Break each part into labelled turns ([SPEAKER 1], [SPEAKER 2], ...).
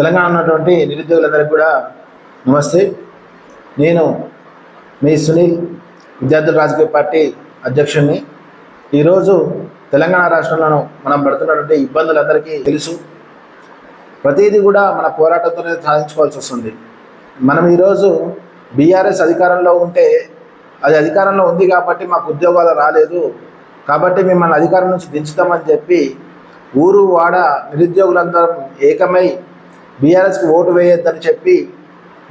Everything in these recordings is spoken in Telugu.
[SPEAKER 1] తెలంగాణ ఉన్నటువంటి నిరుద్యోగులందరికీ కూడా నమస్తే. నేను మీ సునీల్ విద్యార్థుల రాజకీయ పార్టీ అధ్యక్షుడిని. ఈరోజు తెలంగాణ రాష్ట్రంలో మనం పడుతున్నటువంటి ఇబ్బందులందరికీ తెలుసు. ప్రతిదీ కూడా మన పోరాటంతోనే సాధించుకోవాల్సి వస్తుంది. మనం ఈరోజు బీఆర్ఎస్ అధికారంలో ఉంటే అది అధికారంలో ఉంది కాబట్టి మాకు ఉద్యోగాలు రాలేదు. కాబట్టి మిమ్మల్ని అధికారం నుంచి దించుతామని చెప్పి ఊరు వాడ నిరుద్యోగులందరం ఏకమై బీఆర్ఎస్కి ఓటు వేయొద్దని చెప్పి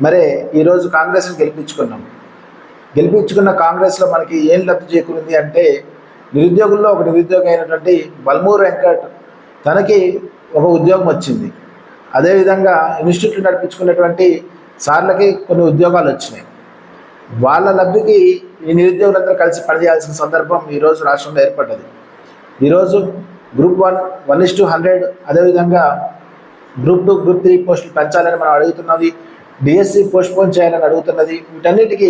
[SPEAKER 1] మరే ఈరోజు కాంగ్రెస్ని గెలిపించుకున్నాం. గెలిపించుకున్న కాంగ్రెస్లో మనకి ఏం లబ్ధి చేకూరింది అంటే నిరుద్యోగుల్లో ఒక నిరుద్యోగి అయినటువంటి బల్మూరు వెంకట్ తనకి ఒక ఉద్యోగం వచ్చింది. అదేవిధంగా ఇన్స్టిట్యూట్ నడిపించుకున్నటువంటి సార్లకి కొన్ని ఉద్యోగాలు వచ్చినాయి. వాళ్ళ లబ్ధికి ఈ నిరుద్యోగులందరూ కలిసి పనిచేయాల్సిన సందర్భం ఈరోజు రాష్ట్రంలో ఏర్పడ్డది. ఈరోజు group one one is two hundred అదేవిధంగా గ్రూప్ టూ గ్రూప్ త్రీ పోస్టులు పెంచాలని మనం అడుగుతున్నది. డిఎస్సి పోస్ట్ పోన్ చేయాలని అడుగుతున్నది. వీటన్నిటికీ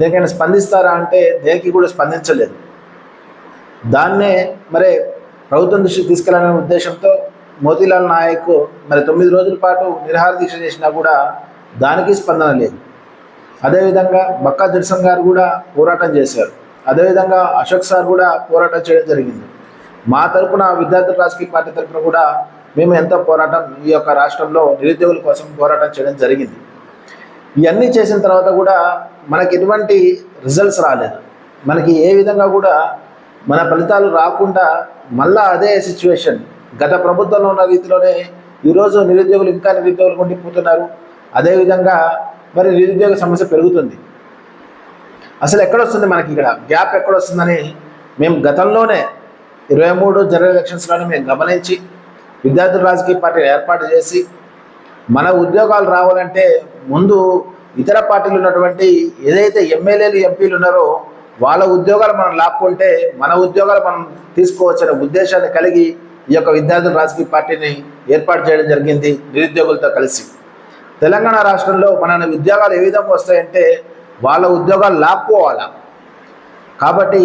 [SPEAKER 1] దేనికైనా స్పందిస్తారా అంటే దేనికి కూడా స్పందించలేదు. దాన్నే మరి ప్రభుత్వం దృష్టికి తీసుకెళ్ళాలనే ఉద్దేశంతో మోతీలాల్ నాయక్ మరి తొమ్మిది రోజుల పాటు నిరహార దీక్ష చేసినా కూడా దానికి స్పందన లేదు. అదేవిధంగా బక్కా జడ్సన్ గారు కూడా పోరాటం చేశారు. అదేవిధంగా అశోక్ సార్ కూడా పోరాటం చేయడం జరిగింది. మా తరపున విద్యార్థుల రాజకీయ పార్టీ తరపున కూడా మేము ఎంతో పోరాటం ఈ యొక్క రాష్ట్రంలో నిరుద్యోగుల కోసం పోరాటం చేయడం జరిగింది. ఇవన్నీ చేసిన తర్వాత కూడా మనకి ఎటువంటి రిజల్ట్స్ రాలేదు. మనకి ఏ విధంగా కూడా మన ఫలితాలు రాకుండా మళ్ళా అదే సిచ్యువేషన్ గత ప్రభుత్వంలో ఉన్న రీతిలోనే ఈరోజు నిరుద్యోగులు ఇంకా నిరుద్యోగులు ఉండిపోతున్నారు అదేవిధంగా మరి నిరుద్యోగ సమస్య పెరుగుతుంది. అసలు ఎక్కడొస్తుంది మనకి ఇక్కడ? గ్యాప్ ఎక్కడొస్తుందని మేము గతంలోనే ఇరవై మూడు జనరల్ ఎలక్షన్స్లోనే మేము గమనించి విద్యార్థుల రాజకీయ పార్టీలు ఏర్పాటు చేసి మన ఉద్యోగాలు రావాలంటే ముందు ఇతర పార్టీలు ఉన్నటువంటి ఏదైతే ఎమ్మెల్యేలు ఎంపీలు ఉన్నారో వాళ్ళ ఉద్యోగాలు మనం లాక్కుంటే మన ఉద్యోగాలు మనం తీసుకోవచ్చనే ఉద్దేశాన్ని కలిగి ఈ యొక్క విద్యార్థుల రాజకీయ పార్టీని ఏర్పాటు చేయడం జరిగింది నిరుద్యోగులతో కలిసి. తెలంగాణ రాష్ట్రంలో మన ఉద్యోగాలు ఏ విధంగా వస్తాయంటే వాళ్ళ ఉద్యోగాలు లాక్కోవాలా? కాబట్టి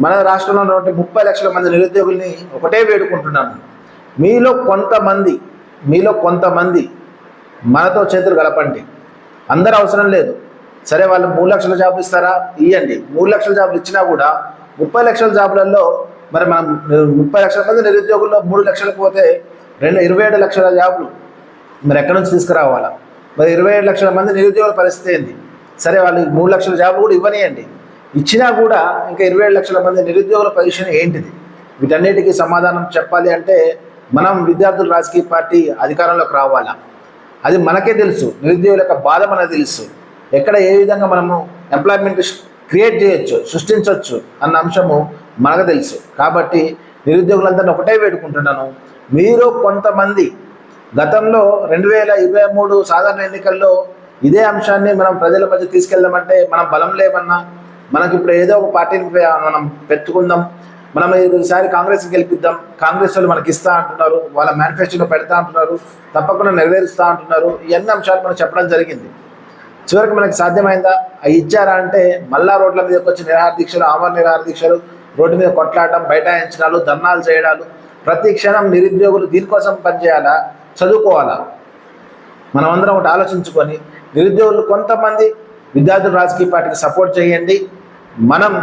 [SPEAKER 1] మన రాష్ట్రంలో ఉన్నటువంటి ముప్పై లక్షల మంది నిరుద్యోగుల్ని ఒకటే వేడుకుంటున్నాను మీలో కొంతమంది మీలో కొంతమంది మనతో చేతులు కలపండి. అందరు అవసరం లేదు. సరే వాళ్ళు మూడు లక్షల జాబులు ఇస్తారా? ఇవ్వండి మూడు లక్షల జాబులు ఇచ్చినా కూడా ముప్పై లక్షల జాబులలో మరి మనం ముప్పై లక్షల మంది నిరుద్యోగుల్లో మూడు లక్షలకు పోతే రెండు ఇరవై ఏడు లక్షల జాబులు మరి ఎక్కడి నుంచి తీసుకురావాలా? మరి ఇరవై ఏడు లక్షల మంది నిరుద్యోగుల పరిస్థితి ఏంది? సరే వాళ్ళు మూడు లక్షల జాబులు కూడా ఇవ్వనియండి. ఇచ్చినా కూడా ఇంకా ఇరవై ఏడు లక్షల మంది నిరుద్యోగుల పొజిషన్ ఏంటిది? వీటన్నిటికీ సమాధానం చెప్పాలి అంటే మనం విద్యార్థుల రాజకీయ పార్టీ అధికారంలోకి రావాలా? అది మనకే తెలుసు. నిరుద్యోగుల యొక్క బాధ మనకు తెలుసు. ఎక్కడ ఏ విధంగా మనము ఎంప్లాయ్మెంట్ క్రియేట్ చేయొచ్చు సృష్టించవచ్చు అన్న అంశము మనకు తెలుసు. కాబట్టి నిరుద్యోగులందరినీ ఒకటే వేడుకుంటున్నాను. మీరు కొంతమంది గతంలో రెండు వేల ఇరవై మూడు సాధారణ ఎన్నికల్లో ఇదే అంశాన్ని మనం ప్రజల మధ్య తీసుకెళ్దామంటే మనం బలం లేమన్నా మనకి ఇప్పుడు ఏదో ఒక పార్టీని మనం పెట్టుకుందాం మనం ఈసారి కాంగ్రెస్ గెలిపిద్దాం కాంగ్రెస్ వాళ్ళు మనకి ఇస్తా అంటున్నారు వాళ్ళ మేనిఫెస్టోలో పెడతా అంటున్నారు తప్పకుండా నెరవేరుస్తా అంటున్నారు ఇవన్నీ అంశాలు మనం చెప్పడం జరిగింది. చివరికి మనకి సాధ్యమైందా? అవి ఇచ్చారా అంటే మళ్ళా రోడ్ల మీదకి వచ్చి నిరాహార దీక్షలు ఆమర నిరాహార దీక్షలు రోడ్డు మీద కొట్లాడటం బైఠాయించడాలు ధర్నాలు చేయడాలు ప్రతి క్షణం నిరుద్యోగులు దీనికోసం పనిచేయాలా? చదువుకోవాలా? మనమందరం ఒకటి ఆలోచించుకొని నిరుద్యోగులు కొంతమంది విద్యార్థులు రాజకీయ పార్టీకి సపోర్ట్ చేయండి. మనం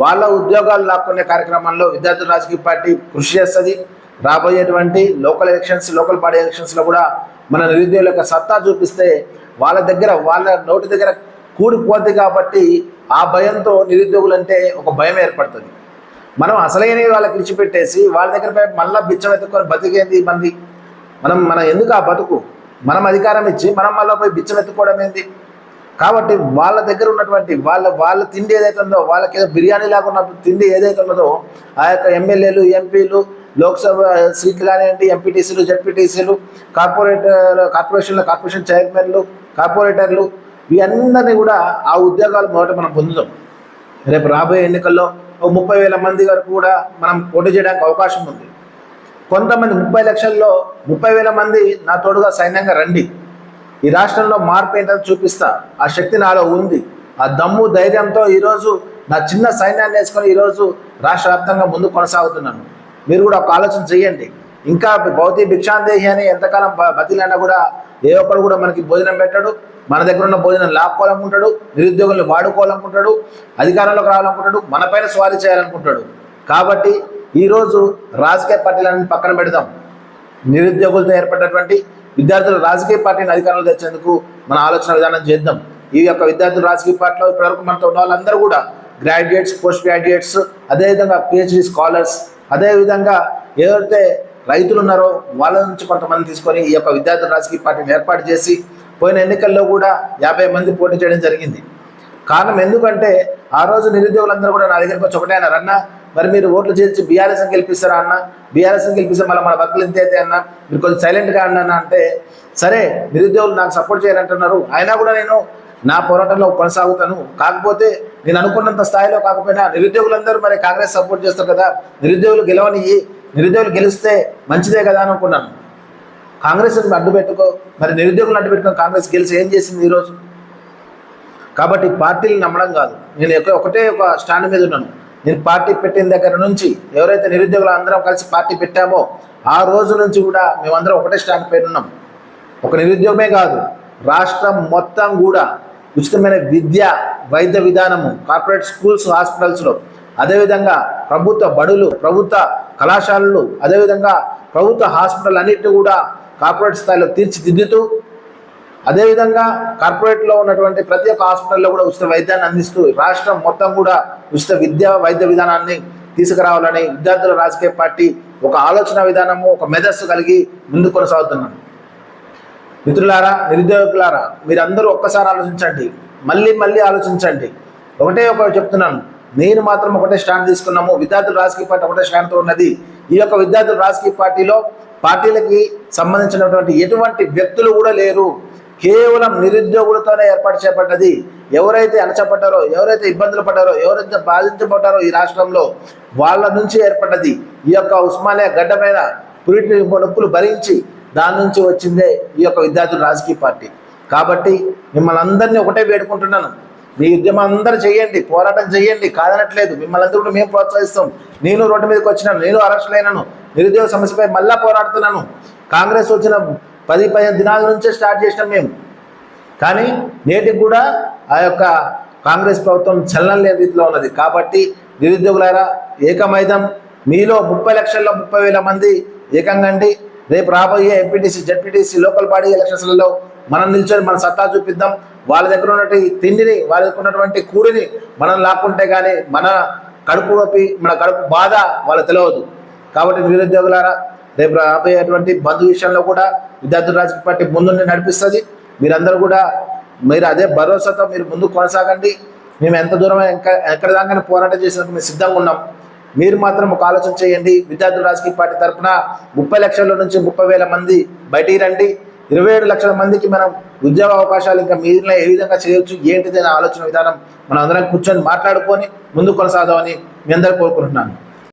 [SPEAKER 1] వాళ్ళ ఉద్యోగాలు లాక్కునే కార్యక్రమంలో విద్యార్థుల రాజకీయ పార్టీ కృషి చేస్తుంది. రాబోయేటువంటి లోకల్ ఎలక్షన్స్ లోకల్ బాడీ ఎలక్షన్స్లో కూడా మన నిరుద్యోగుల యొక్క సత్తా చూపిస్తే వాళ్ళ దగ్గర వాళ్ళ నోటి దగ్గర కూడిపోద్ది కాబట్టి ఆ భయంతో నిరుద్యోగులంటే ఒక భయం ఏర్పడుతుంది. మనం అసలైన వాళ్ళకి విడిచిపెట్టేసి వాళ్ళ దగ్గర మళ్ళీ మళ్ళా బిచ్చం ఎత్తుకొని బతికేంది మంది? మనం మన ఎందుకు ఆ బతుకు? మనం అధికారం ఇచ్చి మనం మళ్ళీ పోయి బిచ్చం ఎత్తుకోవడం ఏంది? కాబట్టి వాళ్ళ దగ్గర ఉన్నటువంటి వాళ్ళ వాళ్ళ తిండి ఏదైతే ఉందో వాళ్ళకి ఏదో బిర్యానీ లాగా ఉన్న తిండి ఏదైతే ఉన్నదో ఆ యొక్క ఎమ్మెల్యేలు ఎంపీలు లోక్సభ సీట్లు కానివ్వండి ఎంపీటీసీలు జడ్పీటీసీలు కార్పొరేటర్ కార్పొరేషన్ల కార్పొరేషన్ చైర్మన్లు కార్పొరేటర్లు ఇవన్నీ కూడా ఆ ఉద్యోగాలు మొదట మనం పొందుదాం రేపు రాబోయే ఎన్నికల్లో ఒక ముప్పై వేల మంది వరకు కూడా మనం పోటీ చేయడానికి అవకాశం ఉంది. కొంతమంది ముప్పై లక్షల్లో ముప్పై వేల మంది నా తోడుగా సైన్యంగా రండి. ఈ రాష్ట్రంలో మార్పు ఏంటని చూపిస్తా. ఆ శక్తి నాలో ఉంది. ఆ దమ్ము ధైర్యంతో ఈరోజు నా చిన్న సైన్యాన్ని వేసుకొని ఈరోజు రాష్ట్ర వ్యాప్తంగా ముందు కొనసాగుతున్నాను. మీరు కూడా ఒక ఆలోచన చేయండి ఇంకా భౌతిక భిక్షాందేహి అని ఎంతకాలం బతిలైనా కూడా ఏ ఒక్కడు కూడా మనకి భోజనం పెట్టాడు. మన దగ్గర ఉన్న భోజనం లాక్కోవాలనుకుంటాడు. నిరుద్యోగులను వాడుకోవాలనుకుంటాడు. అధికారంలోకి రావాలనుకుంటాడు. మనపైన స్వారీ చేయాలనుకుంటాడు. కాబట్టి ఈరోజు రాజకీయ పార్టీలన్నీ పక్కన పెడదాం. నిరుద్యోగులతో ఏర్పడినటువంటి విద్యార్థులు రాజకీయ పార్టీని అధికారంలో తెచ్చేందుకు మన ఆలోచన విధానం చేద్దాం. ఈ యొక్క విద్యార్థులు రాజకీయ పార్టీలో ఇప్పటివరకు మనతో ఉన్న వాళ్ళందరూ కూడా గ్రాడ్యుయేట్స్ పోస్ట్ గ్రాడ్యుయేట్స్ అదేవిధంగా పిహెచ్డి స్కాలర్స్ అదేవిధంగా ఏదైతే రైతులు ఉన్నారో వాళ్ళ నుంచి కొంతమంది తీసుకొని ఈ యొక్క విద్యార్థుల రాజకీయ పార్టీని ఏర్పాటు చేసి పోయిన ఎన్నికల్లో కూడా యాభై మంది పోటీ చేయడం జరిగింది. కారణం ఎందుకంటే ఆ రోజు నిరుద్యోగులందరూ కూడా నా దగ్గరకు వచ్చి ఒకటే అన్నారు అన్న మరి మీరు ఓట్లు చేర్చి బీఆర్ఎస్ గెలిపిస్తారా అన్న? బీఆర్ఎస్ గెలిపిస్తే మళ్ళీ మన బతుకులు ఎంత అయితే అన్న? మీరు కొంచెం సైలెంట్గా అన్న అంటే సరే నిరుద్యోగులు నాకు సపోర్ట్ చేయాలంటున్నారు. అయినా కూడా నేను నా పోరాటంలో కొనసాగుతాను. కాకపోతే నేను అనుకున్నంత స్థాయిలో కాకపోయినా నిరుద్యోగులందరూ మరి కాంగ్రెస్ సపోర్ట్ చేస్తారు కదా? నిరుద్యోగులు గెలవనియ్యి. నిరుద్యోగులు గెలిస్తే మంచిదే కదా అనుకున్నాను. కాంగ్రెస్ అడ్డు పెట్టుకో. మరి నిరుద్యోగులు అడ్డు పెట్టుకో కాంగ్రెస్ గెలిచి ఏం చేసింది ఈరోజు కాబట్టి పార్టీలు నమ్మడం కాదు. నేను ఒకటే ఒక స్టాండ్ మీద ఉన్నాను. నేను పార్టీ పెట్టిన దగ్గర నుంచి ఎవరైతే నిరుద్యోగులు అందరం కలిసి పార్టీ పెట్టామో ఆ రోజు నుంచి కూడా మేమందరం ఒకటే స్టాండ్ పైన ఉన్నాం. ఒక నిరుద్యోగమే కాదు రాష్ట్రం మొత్తం కూడా ఉచితమైన విద్య వైద్య విధానము కార్పొరేట్ స్కూల్స్ హాస్పిటల్స్లో అదేవిధంగా ప్రభుత్వ బడులు ప్రభుత్వ కళాశాలలు అదేవిధంగా ప్రభుత్వ హాస్పిటల్ అన్నిటి కూడా కార్పొరేట్ స్థాయిలో తీర్చిదిద్దుతూ అదేవిధంగా కార్పొరేట్లో ఉన్నటువంటి ప్రతి ఒక్క హాస్పిటల్లో కూడా ఉచిత వైద్యాన్ని అందిస్తూ రాష్ట్రం మొత్తం కూడా ఉచిత విద్య వైద్య విధానాన్ని తీసుకురావాలని విద్యార్థుల రాజకీయ పార్టీ ఒక ఆలోచన విధానము ఒక మెదస్సు కలిగి ముందు కొనసాగుతున్నాం. మిత్రులారా నిరుద్యోగులారా మీరందరూ ఒక్కసారి ఆలోచించండి. మళ్ళీ మళ్ళీ ఆలోచించండి. ఒకటే ఒకటి చెప్తున్నాను. నేను మాత్రం ఒకటే స్టాండ్ తీసుకున్నాము. విద్యార్థుల రాజకీయ పార్టీ ఒకటే స్టాండ్తో ఉన్నది. ఈ యొక్క విద్యార్థుల రాజకీయ పార్టీలో పార్టీలకి సంబంధించినటువంటి ఎటువంటి వ్యక్తులు కూడా లేరు. కేవలం నిరుద్యోగులతోనే ఏర్పాటు చేపట్టది ఎవరైతే అణచపడ్డారో ఎవరైతే ఇబ్బందులు పడ్డారో ఎవరైతే బాధించబడ్డారో ఈ రాష్ట్రంలో వాళ్ళ నుంచి ఏర్పడ్డది. ఈ యొక్క ఉస్మానియా గడ్డమైన పురిటి నొప్పులు భరించి దాని నుంచి వచ్చిందే ఈ యొక్క విద్యార్థుల రాజకీయ పార్టీ. కాబట్టి మిమ్మల్ని అందరినీ ఒకటే వేడుకుంటున్నాను. మీ ఉద్యమం అందరూ చేయండి పోరాటం చేయండి కాదనట్లేదు. మిమ్మల్ని అందరూ కూడా మేము ప్రోత్సహిస్తాం. నేను రోడ్డు మీదకి వచ్చినాను నేను అరెస్ట్ అయినాను నిరుద్యోగ సమస్యపై మళ్ళా పోరాడుతున్నాను. కాంగ్రెస్ వచ్చిన పది పదిహేను దినాల నుంచే స్టార్ట్ చేసినాం మేము. కానీ నేటికి కూడా ఆ యొక్క కాంగ్రెస్ ప్రభుత్వం చలనం లేని రీతిలో ఉన్నది. కాబట్టి నిరుద్యోగులారా ఏకమైదం. మీలో ముప్పై లక్షల్లో ముప్పై వేల మంది ఏకంగండి రేపు రాబోయే ఎంపీటీసీ జడ్పీటీసీ లోకల్ బాడీ ఎలక్షన్స్లలో మనం నిల్చొని మన సత్తా చూపిద్దాం. వాళ్ళ దగ్గర ఉన్నటువంటి తిండిని వాళ్ళ దగ్గర ఉన్నటువంటి కూడిని మనం లాక్కుంటే కానీ మన కడుపు నొప్పి మన కడుపు బాధ వాళ్ళకి తెలియదు కాబట్టి నిరుద్యోగులారా రేపు రాబోయేటువంటి బంధు విషయంలో కూడా విద్యార్థుల రాజకీయ పార్టీ ముందుండి నడిపిస్తుంది. మీరందరూ కూడా మీరు అదే భరోసాతో మీరు ముందు కొనసాగండి. మేము ఎంత దూరం ఎక్కడ దాకా పోరాటం చేసినందుకు మేము సిద్ధంగా ఉన్నాం. మీరు మాత్రం ఒక ఆలోచన చేయండి. విద్యార్థుల రాజకీయ పార్టీ తరఫున ముప్పై లక్షల నుంచి ముప్పై వేల మంది బయటికి రండి. ఇరవై ఏడు లక్షల మందికి మనం ఉద్యోగ అవకాశాలు ఇంకా మీరిలో ఏ విధంగా చేయొచ్చు ఏంటిది అనే ఆలోచన విధానం మనం అందరం కూర్చొని మాట్లాడుకొని ముందు కొనసాగదామని మీ అందరూ కోరుకుంటున్నాను.